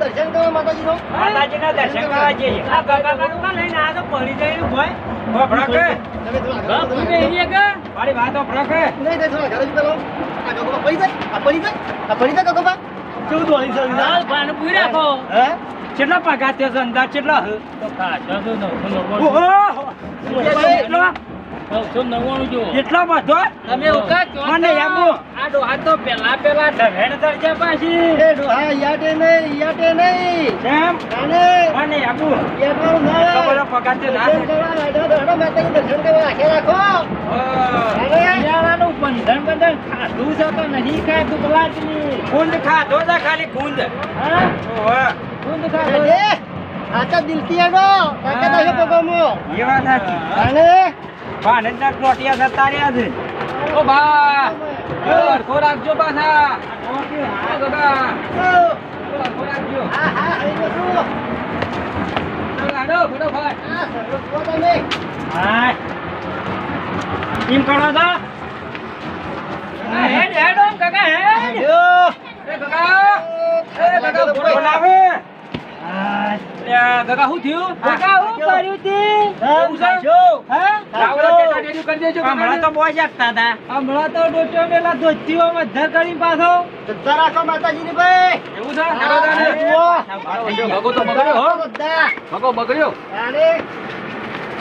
દર્શન કરવા માતાજી નો માતાજી ના દર્શન કરવા જઈએ આ પડી જાય પડી જાય આ પડી જાય આ હે? કેટલા પગાર થયો છે? અંદાજ કેટલા હે ઓહો! કેટલો કેટલો બધો? તમે છો મને યાબો. આ ડોહા તો પેલા પેલા ઢહેણ ચડ્યા પાછી. એ ડોહા યાટે નહીં યાટે નહીં. કેમ? અને મને આપું યાટવાનું ના. ના દર્શન કરવા રાખો. આને બંધન બંધન ખાધું છે તો નહીં ખાધું પલાચની ગુંદ ખાધો છે ખાલી ગુંદ. હા? ઓહો. આચા દિલથી આનો કાકા દાદા પગમો એ વાત સાચી. આને ભાણેજના પ્લોટિયા જતા રહ્યા છે. ઓ બા ઓ હરખો રાખજો પાછા. ઓ કાકા ઓ, ઓ રાખજો હા હા આવી ગયો લાડો ફટાફટ. આ તમે. હા. એમ કરો તો. હેડ હેડ ઓમ કાકા હેડ. એ કાકા એ કાકા બોલાવે કાકા શું થયું? કાકા હું કર્યું તે? હા કરી દેજો હમણાં તો બહુ જાગતા હતા. હમણાં તો ડોટો પેલા ધોતીઓમાં ધર કરી પાછો. શ્રદ્ધા રાખો માતાજીની ભાઈ. એવું છે? જુઓ. ભગો તો બગડ્યો હો. ભગો બગડ્યો. આને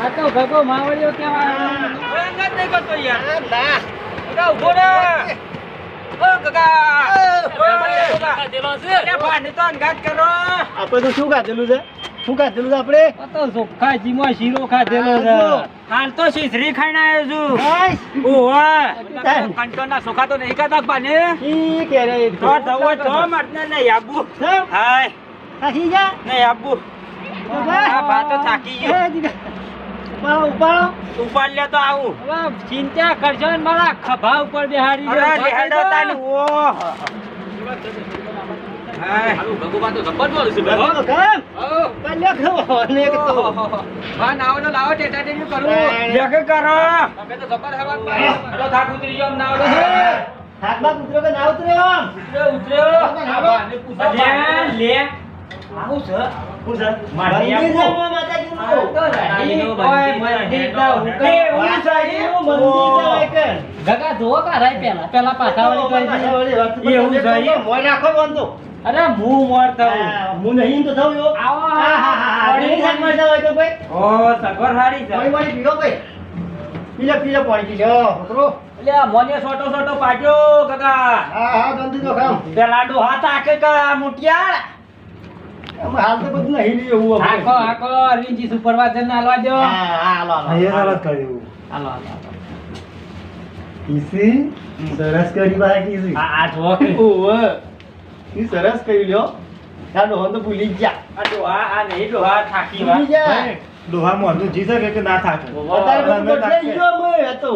આ તો ભગો માવડિયો કેવાય અંગત નહીં કરતો યાર. ના કાકા ઊભો ને ઓ કાકા ઓ કાકા અરે ભાને તો અંગાત કરો આપણે તો શું ખાધેલું છે? શું ખાધેલું આપડે આપણે? તો ચોખ્ખાજીમાં શીરો ખાધેલો છે. હાલ તો શ્રી ખાઈને આવ્યો છું. ઓહો કંટોના સોખા તો નહીં ખાતા પાને ઈ કે રે તો ધવો તો મટને નહીં આબુ હાય. થાકી જા. આબુ આ બા તો થાકી ગયો. ઉપાડો ઉપાડો ઉપાડ. લે તો આવું. ચિંતા કરશો ને મારા ખભા ઉપર બેહાડી દો. લેહેડો તાની ઓહ. કામ. અને એક તો. લેકે કરો? હેડો થાક ઉતરી ગયો નાવડો છે કે ના ઉતરે લે આવું છે? મારી આપો. ગગા જોવો કાઢાય પેલા પેલા પાછાવાળી એવું તમે મોય નાખો વાંધો. અરે હું મોર થઉં હું નહીં તો એવું. આવો, હા, હા, હા, તો ભાઈ. ઓ સગવડ હારી છે પાણી વાણી પીવો ભાઈ. પીલે પીલે પી લે પાણી પી છોકરો. એટલે મોને સોટો સોટો પાડ્યો કાકા હા, હા, ગંદી તો ખામ. પેલા ડોહા આકે કા મુટિયા હાલ તો બધું નહીં રહ્યું એવું આખો આખો હાકો અરવિંદજી સુપરવાઇઝર ને હાલવા દો હા, હાલો હાલો, હાલો. હાલો હાલો હાલો. સરસ કરી ભાઈ કીધી. આ કે. ઓવે. ઈ સરસ કરી લ્યો. આ ડોહો તો ભૂલી ગયા. આ ડોહા આ નહીં ડોહા થાકી વા ભૂલી ગયા. ડોહામાં હતું જી કે ના થાકે? અત્યારે બદલાઈ ગયો મે હતો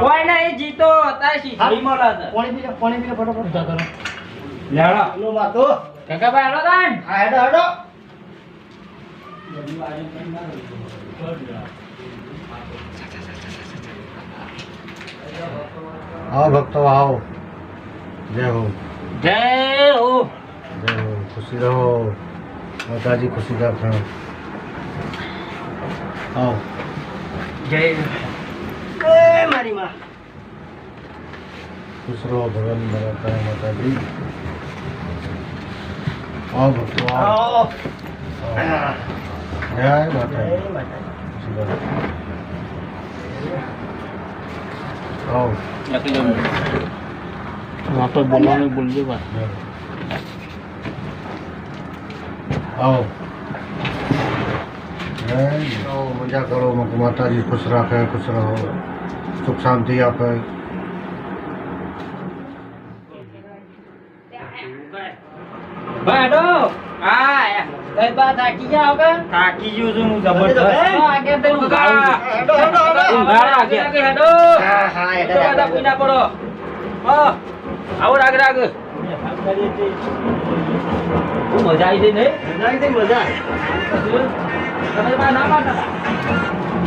કોઈ નહીં જીતો. અત્યારે શીખડી મળે છે. પાણી પી લે પાણી પી લે ફટાફટ. લેડો લો વાતો. ગગાભાઈ હાલો તાન. આ હેડો હેડો. આવો ભક્તો આવો. જય હો. જય હો. જય હો. ખુશી રહો. માતાજી ખુશી રાખો. આવો. જય એ મારી માં. ખુશ રહો ભગવાન બરાબર માતાજી. આવો ભક્તો આવો આવો આવો. જય આવો વાપર બોલવાનું બોલજો જય આવો મજા કરો માતાજી ખુશ રાખે ખુશ રહો સુખ શાંતિ આપે હાલો. હા કઈ બા થાકી જાઓ કે? થાકી ગયો છું હું જબરદસ્ત હે? તો આગળ તો ઊંઘાડું. હેડો હેડો હેડો ઊંઘાડા આગે આગે હેડો હા હા હેડો બધા પીના પડો હા આવો રાગ રાગ મજા આવી જઈ નહીં મજા આવી જઈ મજા તમે ના હતા.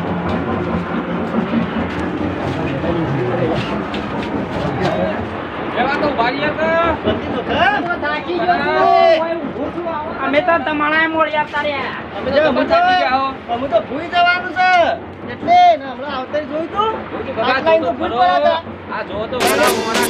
એવા તો ઊભા રહીએ કે? બધી તો ખા. થાકી અમે તો તમારા મોડ્યા તાર્યા અમે તો ભૂઈ જવાનું છે. એટલે હમણાં આવતા જોયું તું. આ જો તો મોણા